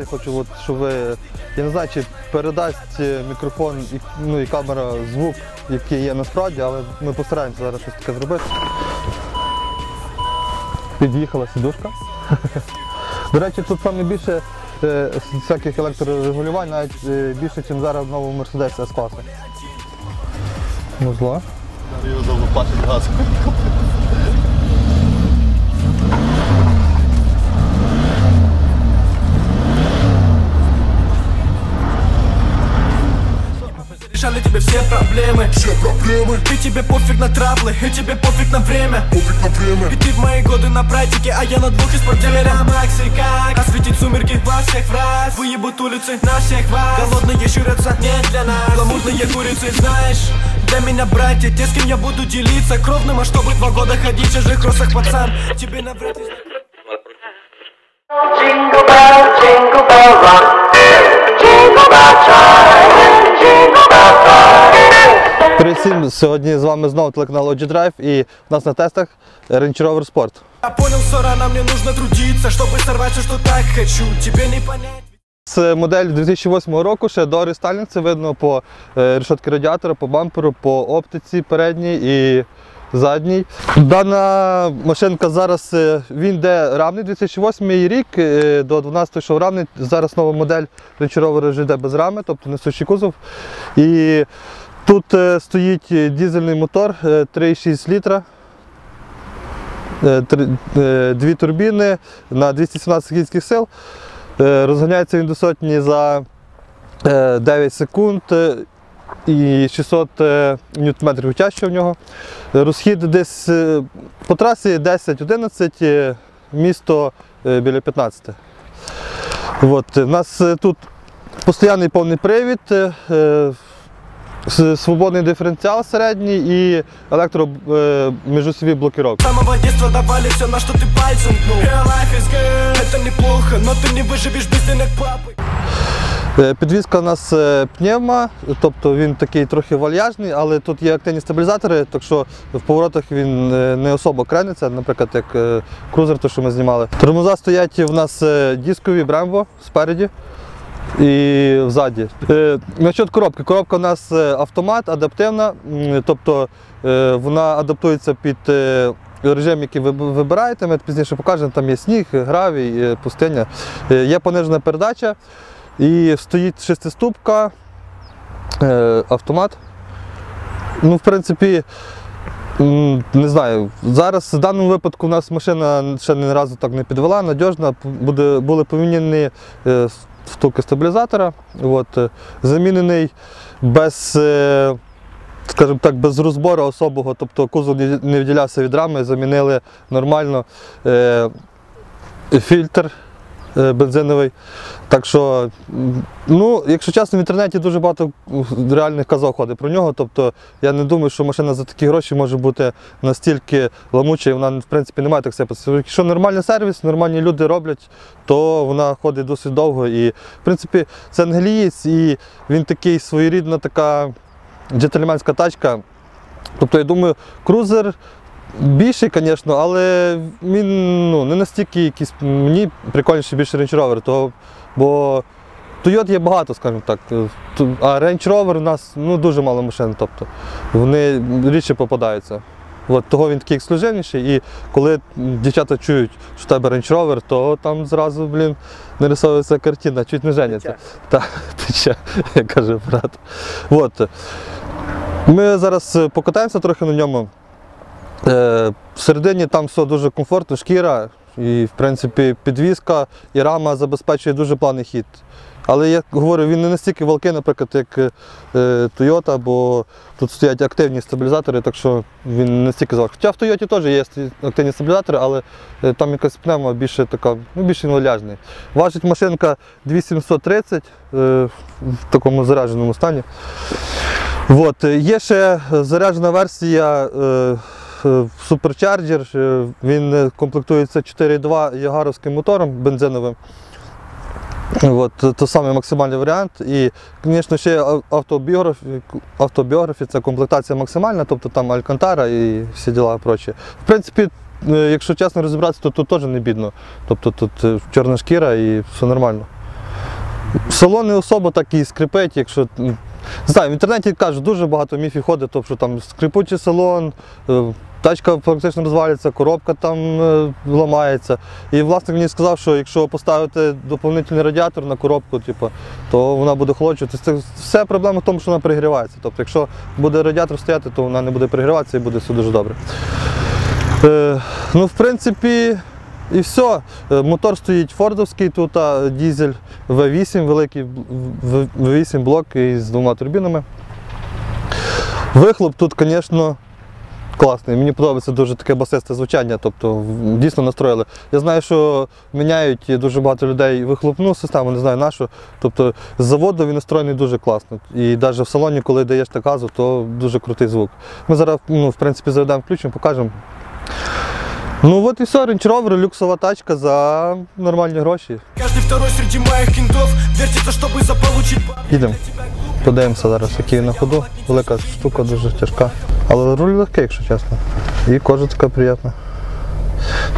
Я хочу, от, щоб ви, я не знаю, чи передасть е, мікрофон і, ну, і камера звук, який є насправді, але ми постараємося зараз щось таке зробити. Під'їхала сідушка. До речі, тут саме більше е, всяких електрорегулювань, навіть е, більше, ніж зараз в новому Mercedes S-класі. Музла. Його довго пачить газ. Проблемы. И тебе пофиг на траблы И тебе пофиг на время. Пофиг на время. И ты в мои годы на практике А я на двух из спортивера Макс и как? Осветить сумерки во всех фраз. Выебут улицы на всех вас. Голодные щурятся не для нас. Гламурные курицы знаешь для меня братья, те, с кем я буду делиться Кровным, а чтобы два года ходить в чужих кроссах, пацан Тебе навряд ли Jingle bell, jingle bell rock. Jingle bell chime, jingle bell time. Привіт всім! Сьогодні з вами знову телеканал OG Drive і в нас на тестах Range Rover Sport. Я понял, что рано мне нужно трудиться Чтобы сорвать все, что так хочу Тебе не понять Це модель 2008 року, ще до рестайлінг, це видно по е, решетки радіатора, по бамперу, по оптиці передній і задній. Дана машинка зараз е, він йде рамний 2008 рік, е, до 12 йшов рамний. Зараз нова модель Range Rover вже йде без рами, тобто несущий кузов. І тут е, стоїть дизельний мотор е, 3,6 літра. Е, е, Дві турбіни на 217 кінських сил. Е, Розганяється він до сотні за е, 9 секунд е, і 600 е, ньютметрів тяжче в нього. Е, Розхід десь е, по трасі 10-11, е, місто е, біля 15. От. У нас е, тут постійний повний привід, е, е, свободний диференціал середній і електро е, міжосові блокировки. С самого детства давали все, на что ты пальцем ткнул Real life is good, это неплохо Но ты не выживешь без денег папы Е, Підвізка у нас е, пневма, тобто він такий трохи вальяжний, але тут є активні стабілізатори, так що в поворотах він е, не особо крениться, наприклад, як е, крузер, то що ми знімали. Тормоза стоять в нас е, дискові Brembo спереді і взаді. Е, Насчет коробки. Коробка у нас е, автомат, адаптивна, тобто е, вона адаптується під режим, який ви вибираєте. Ми пізніше покажемо, там є сніг, гравій, пустиня. Є понижена передача. І стоїть шестиступка, е, автомат. Ну, в принципі, не знаю. Зараз в даному випадку у нас машина ще ні разу так не підвела, надіжна. Були поміняні втулки стабілізатора. От, е, замінений без, е, скажімо так, без розбору особого, тобто кузов не відділявся від рами, замінили нормально е, фільтр бензиновий. Так що, ну, якщо чесно, в інтернеті дуже багато реальних казок ходить про нього. Тобто я не думаю, що машина за такі гроші може бути настільки ламуча, і вона в принципі не має так сипатися. Якщо нормальний сервіс, нормальні люди роблять, то вона ходить досить довго. І в принципі це англієць, і він такий своєрідна така джентльменська тачка. Тобто, я думаю, крузер більший, звісно, але він ну, не настільки якийсь. Мені прикольніше більше Range Rover, того, бо Toyota є багато, скажімо так. А Range Rover у нас ну, дуже мало машин, тобто вони рідше попадаються. От, того він такий ексклюзивніший, і коли дівчата чують, що в тебе Range Rover, то там зразу, блін, нарисовується картина, чуть не женяться. Так, тече, як каже брат. От. Ми зараз покатаємося трохи на ньому. Е, Всередині там все дуже комфортно, шкіра, і в принципі підвізка і рама забезпечує дуже плавний хід. Але я говорю, він не настільки валкий, наприклад, як е, Toyota, бо тут стоять активні стабілізатори, так що він не настільки зважкий. Хоча в Toyota теж є активні стабілізатори, але е, там якась пневма більше така, ну більш інваляжний. Важить машинка 2730 е, в такому зарядженому стані. От, є ще заряджена версія е, Supercharger. е, Він е, комплектується 4.2 ягаровським мотором бензиновим. От, то самий максимальний варіант. І, звісно, ще ав- автобіографі, автобіографі це комплектація максимальна, тобто там Алькантара і всі діла прочі. В принципі, якщо чесно розібратися, то тут теж не бідно. Тобто тут чорна шкіра і все нормально. Село не особо так і скрипить, якщо. Не знаю, в інтернеті кажуть, дуже багато міфів ходить, тобто там скрипучий салон, тачка практично розвалюється, коробка там е, ламається. І власник мені сказав, що якщо поставити доповнительний радіатор на коробку, типу, то вона буде холодчувати. Це все проблема в тому, що вона перегрівається. Тобто, якщо буде радіатор стояти, то вона не буде перегріватися і буде все дуже добре. Е, ну, в принципі, і все. Е, Мотор стоїть фордовський, тут а, дізель V8, великий V8 блок із двома турбінами. Вихлоп тут, звісно, класний. Мені подобається дуже таке басисте звучання, тобто дійсно настроїли. Я знаю, що міняють дуже багато людей вихлопну систему, не знаю на що. Тобто з заводу він настроєний дуже класно. І навіть в салоні, коли даєш так газу, то дуже крутий звук. Ми зараз, ну, в принципі, заведемо, включимо, покажемо. Ну от і все, Range Rover, люксова тачка за нормальні гроші. Каждый второй среди моих кентов Вертится, чтобы заполучить бабки Їдемо. Подивимося зараз, який на ходу. Велика штука, дуже тяжка. Але руль легкий, якщо чесно. І кожа така приємна.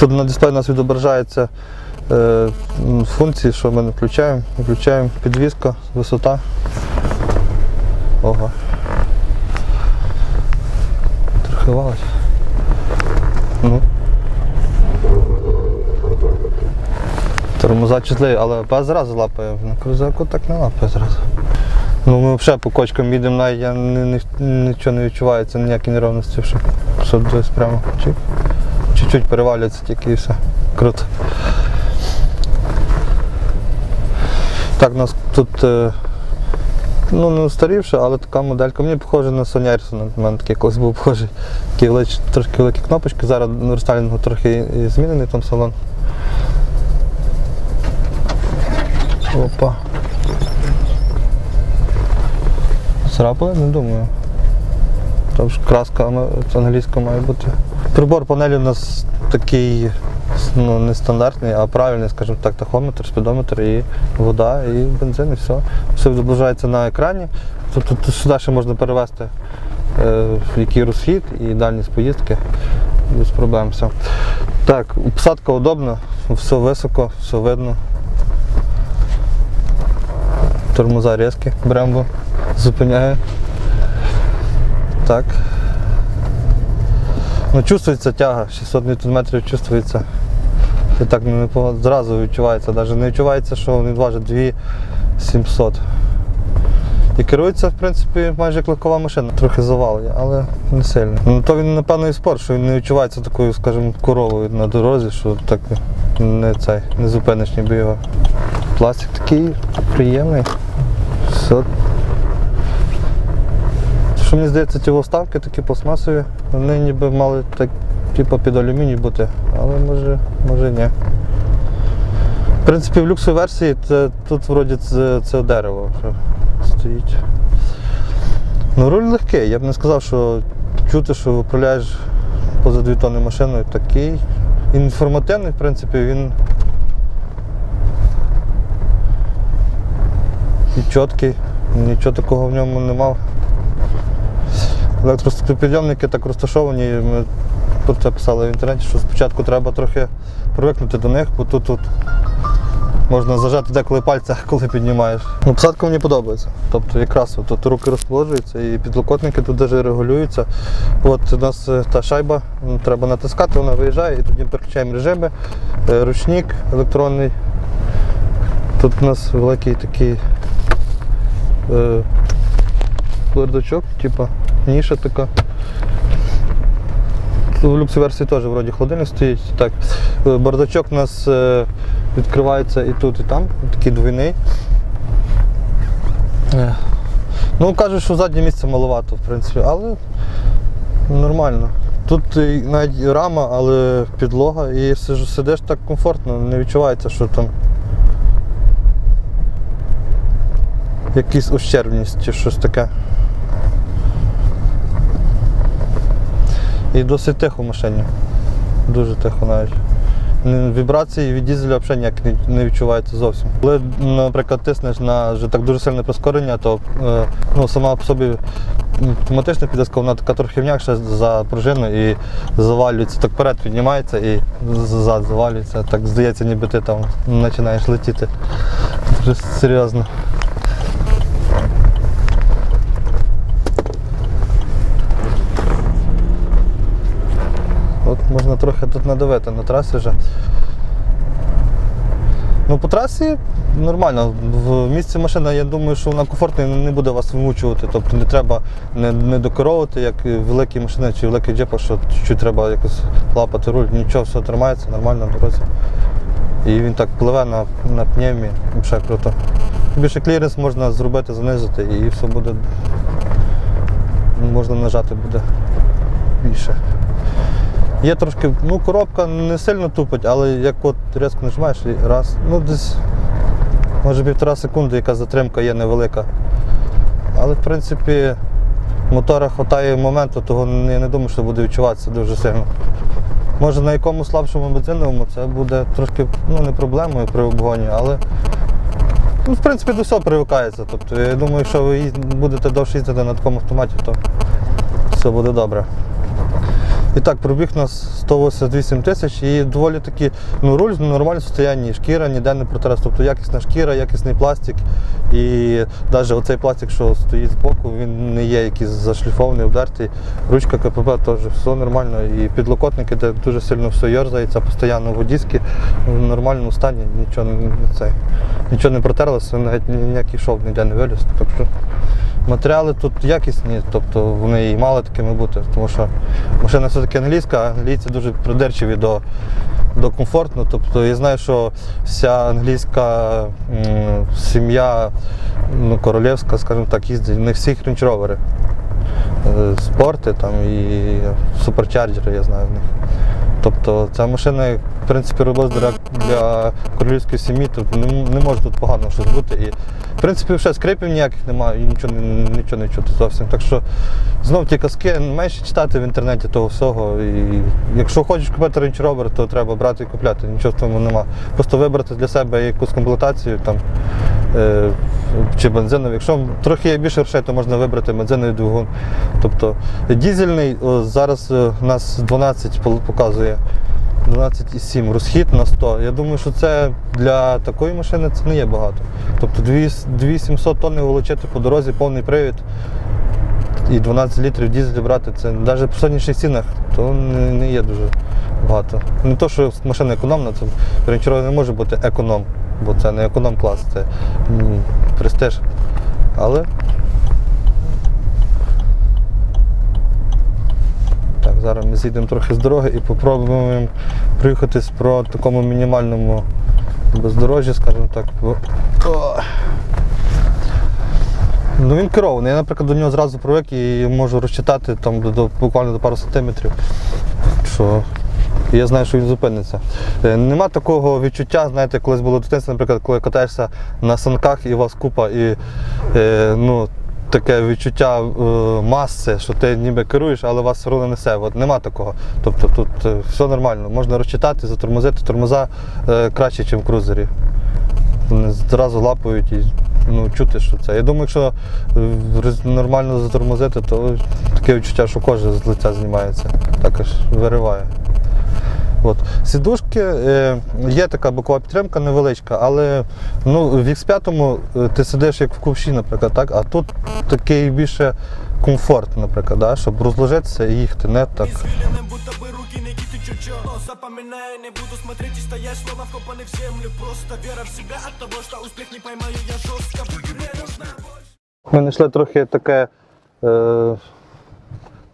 Тут на дисплеї у нас відображається е, функції, що ми не включаємо. Включаємо підвізка, висота. Ого. Трохи валить. Ну. Тормоза чутливі, але зразу лапає. На крузаку так не лапає зразу. Ну ми взагалі по кочкам їдемо, навіть я ні- ні- нічого не відчуваю, це ніякі неровності. Що, що десь прямо. Чуть-чуть перевалюється тільки і все. Круто. Так, у нас тут е, ну, не устарівша, але така моделька. Мені похоже на Ericsson, у мене такий колись був похожий. Такі велич- трошки великі кнопочки. Зараз на рестайлінгу трохи змінений там салон. Опа. Царапали? Не думаю. Там ж краска англійська має бути. Прибор панелі у нас такий ну, не стандартний, а правильний, скажімо так, тахометр, спідометр і вода, і бензин, і все. Все відображається на екрані. Тобто сюди ще можна перевести е, який розхід і дальність поїздки. Без проблем все. Так, посадка удобна, все високо, все видно. Тормоза різкі, Брембо зупиняє. Так. Ну, чувствується тяга, 600 Нм чувствується. Це так не зразу відчувається, навіть не відчувається, що він важить 2700. І керується, в принципі, майже як легкова машина. Трохи завал є, але не сильно. Ну то він, напевно, і спорт, що він не відчувається такою, скажімо, коровою на дорозі, що так не цей, не зупиниш ніби його. Пластик такий приємний. Що мені здається, ті вставки такі пластмасові, вони ніби мали так, типу під алюміній бути, але може, може ні. В принципі, в люксовій версії це, тут вроді це, це дерево вже стоїть. Ну, руль легкий, я б не сказав, що чути, що управляєш поза дві тонни машиною такий. Інформативний, в принципі, він і чіткий, нічого такого в ньому не мав. Електростопідйомники так розташовані, ми про це писали в інтернеті, що спочатку треба трохи привикнути до них, бо тут, тут можна зажати деколи пальця, коли піднімаєш. Ну, посадка мені подобається. Тобто якраз тут руки розположуються і підлокотники тут навіть регулюються. От у нас е, та шайба, треба натискати, вона виїжджає і тоді переключаємо режими. Е, Ручник електронний. Тут у нас великий такий е, типа ніша така. В люксі версії теж вроді холодильник стоїть. Так. Е, Бардачок у нас е, відкривається і тут, і там, такий двойний. Е, Ну, кажуть, що заднє місце маловато, в принципі, але нормально. Тут навіть рама, але підлога, і сидиш так комфортно, не відчувається, що там якась ущербність чи щось таке. І досить тихо в машині. Дуже тихо навіть. Вібрації від дізеля взагалі ніяк не- відчувається зовсім. Коли, наприклад, тиснеш на вже так дуже сильне прискорення, то е, ну, сама по собі автоматична підвізка, вона така трохи м'якша за пружину і завалюється, так вперед піднімається і ззад завалюється. Так здається, ніби ти там починаєш летіти. Вже серйозно. Можна трохи тут надавити на трасі вже. Ну, по трасі нормально. В місці машина, я думаю, що вона комфортна і не буде вас вимучувати. Тобто не треба не, не докеровувати, як великі машини чи великі джепа, що чуть треба якось лапати руль, нічого, все тримається нормально на дорозі. І він так пливе на, на пневмі, взагалі круто. Більше кліренс можна зробити, занизити і все буде. Можна нажати буде більше. Є трошки, ну коробка не сильно тупить, але як от різко нажимаєш і раз, ну десь може півтора секунди, яка затримка є невелика. Але в принципі мотора хватає моменту, того я не думаю, що буде відчуватися дуже сильно. Може на якому слабшому бензиновому це буде трошки ну, не проблемою при обгоні, але ну, в принципі до всього привикається. Тобто, я думаю, якщо ви будете довше їздити на такому автоматі, то все буде добре. І так, пробіг у нас 188 тисяч і доволі таки, ну руль в нормальному стані, шкіра ніде не протиралась. Тобто якісна шкіра, якісний пластик. І навіть оцей пластик, що стоїть збоку, він не є якийсь зашліфований, обдертий. Ручка КПП теж все нормально. І підлокотники, де дуже сильно все йорзається, постійно водіски в нормальному стані, нічого не, цей, нічого не протерлося, навіть ніякий шов ніде не виліз. Так що Матеріали тут якісні, тобто вони і мали такими бути, тому що машина все-таки англійська, а англійці дуже придирчиві до, до комфортно. Тобто я знаю, що вся англійська сім'я ну, королівська, скажімо так, їздить, не всіх рейндж-ровери. Е, Спорти там і суперчарджери, я знаю в них. Тобто ця машина, в принципі, робилась для, королівської сім'ї, тобто не, не може тут погано щось бути. І, в принципі, ще скрипів ніяких немає і нічого, нічого не чути зовсім. Так що знов ті казки менше читати в інтернеті того всього. І якщо хочеш купити Range Rover, то треба брати і купляти, нічого в тому нема. Просто вибрати для себе якусь комплектацію там, е, чи бензиновий. Якщо трохи є більше грошей, то можна вибрати бензиновий двигун. Тобто дізельний о, зараз е, у нас 12 показує. 12,7 розхід на 100. Я думаю, що це для такої машини це не є багато. Тобто 2700 тонн волочити по дорозі, повний привід і 12 літрів дізель брати, це навіть по сьогоднішніх цінах то не, не є дуже багато. Не то, що машина економна, це Range не може бути економ, бо це не економ клас, це престиж. Але зараз ми зійдемо трохи з дороги і спробуємо проїхатись по такому мінімальному бездорожжі, скажімо так. Ну він керований. Я, наприклад, до нього зразу привик і можу розчитати там до- буквально до пару сантиметрів. Що я знаю, що він зупиниться. Е, Нема такого відчуття, знаєте, колись було дитинство, наприклад, коли катаєшся на санках і у вас купа і е, ну, таке відчуття е, маси, що ти ніби керуєш, але вас все одно несе. От нема такого. Тобто тут е, все нормально. Можна розчитати, затормозити. Тормоза е, краще, ніж в крузері. Вони зразу лапають і ну, чути, що це. Я думаю, якщо нормально затормозити, то таке відчуття, що кожа з лиця знімається. Так аж вириває. От. Сідушки е, є така бокова підтримка невеличка, але ну, в X5 е, ти сидиш як в ковші, наприклад, так? а тут такий більше комфорт, наприклад, да? щоб розложитися і їхати не так. Извилины, будто бы руки не кисти чуть-чуть Но запоминаю, не буду смотреть и стоять Словно вкопаны в землю Просто вера в себя от того, что успех не поймаю Я жестко буду рядом Ми знайшли трохи таке е,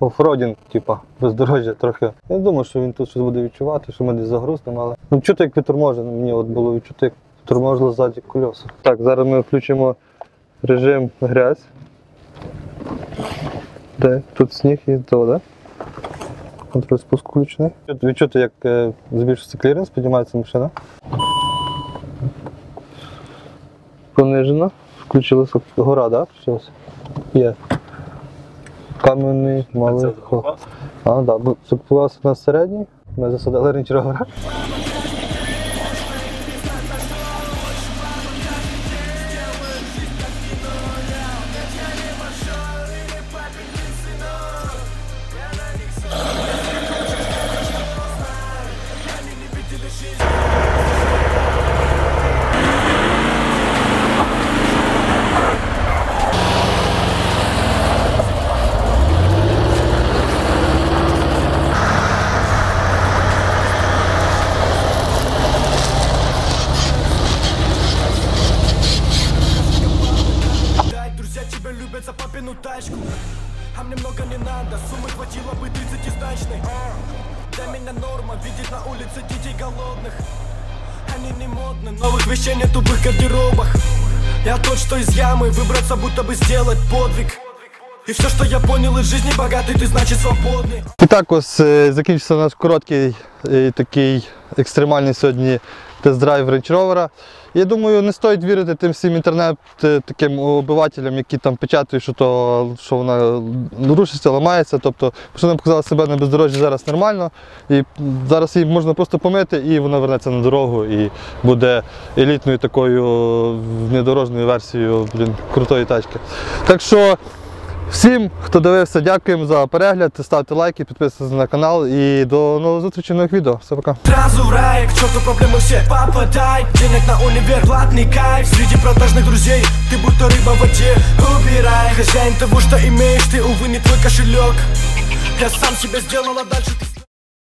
офродінг, типа, бездорожжя трохи. Я думаю, що він тут щось буде відчувати, що ми десь загрузнемо, але ну, чути, як відторможено. Мені от було відчути, як відторможили ззаді кольоса. Так, зараз ми включимо режим грязь. Де? Тут сніг і то, да? Контроль спуску включений. Відчути, як е, збільшується кліренс, піднімається машина. Понижено. Включилася гора, так? Да? Є. Кам'яний, малий. А, так, да. бо у нас середній. Ми засадили Range Rover. обычный Для меня норма видеть на улице детей голодных Они не модны, новых вещей нет в их гардеробах Я тот, что из ямы, выбраться будто бы сделать подвиг И все, что я понял из жизни, богатый ты, значит свободный І так ось е, закінчився наш короткий е, такий екстремальний сьогодні тест-драйв Range Rover. Я думаю, не стоїть вірити тим всім інтернет е, обивателям, які там печатають, що, то, що вона рушиться, ламається. Тобто машина показала себе на бездорожжі зараз нормально. І зараз її можна просто помити і вона вернеться на дорогу і буде елітною такою внедорожною версією блін, крутої тачки. Так що Всім, хто дивився, дякуємо за перегляд. Ставте лайки, підписуйтесь на канал і до нових зустрічей в нових відео. Все, пока. Сразу в рай, к черту проблемы все Попадай, денег на универ, платный кайф Среди продажных друзей, ты будто рыба в воде Убирай, хозяин того, что имеешь Ты, увы, не твой кошелек Я сам себя сделал, а дальше ты